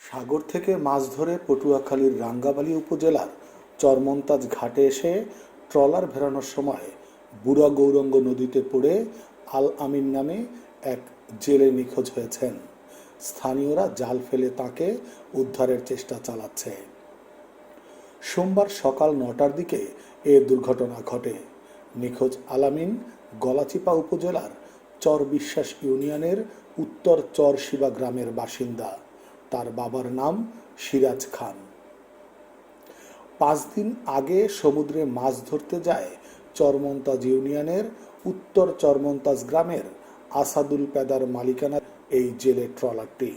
সাগর থেকে মাছ ধরে পটুয়াখালীর রাঙ্গাবালী উপজেলার চরমন্তাজ ঘাটে এসে ট্রলার ভেড়ানোর সময় বুড়া গৌরঙ্গ নদীতে পড়ে আল আমিন নামে এক জেলে নিখোঁজ হয়েছেন। স্থানীয়রা জাল ফেলে তাকে উদ্ধারের চেষ্টা চালাচ্ছে। সোমবার সকাল নটার দিকে এ দুর্ঘটনা ঘটে। নিখোঁজ আলামিন গলাচিপা উপজেলার চর বিশ্বাস ইউনিয়নের উত্তর চর শিবা গ্রামের বাসিন্দা। তার বাবার নাম সিরাজ খান। পাঁচ দিন আগে সমুদ্রে মাছ ধরতে যায় চরমন্তাজ ইউনিয়নের উত্তর চরমন্তাজ গ্রামের আসাদুল পেদার মালিকানার এই জেলে ট্রলারটি।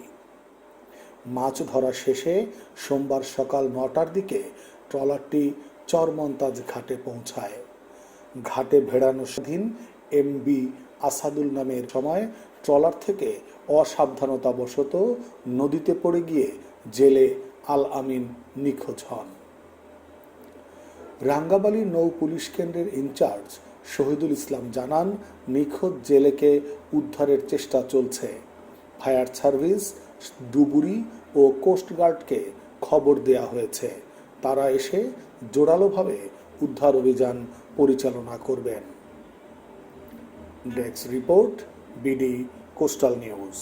মাছ ধরা শেষে সোমবার সকাল নটার দিকে ট্রলারটি চরমন্তাজ ঘাটে পৌঁছায়। ঘাটে ভেড়ানো স্বাধীন এমবি আসাদুল নামের সময় ট্রলার থেকে অসাবধানতাবশত নদীতে পড়ে গিয়ে জেলে আল আমিন নিখোঁজ হন। রাঙ্গাবালি নৌ পুলিশ কেন্দ্রের ইনচার্জ শহীদুল ইসলাম জানান, নিখোঁজ জেলেকে উদ্ধারের চেষ্টা চলছে। ফায়ার সার্ভিস, ডুবুরি ও কোস্টগার্ডকে খবর দেয়া হয়েছে। তারা এসে জোরালোভাবে উদ্ধার অভিযান পরিচালনা করবেন। desk report BD coastal news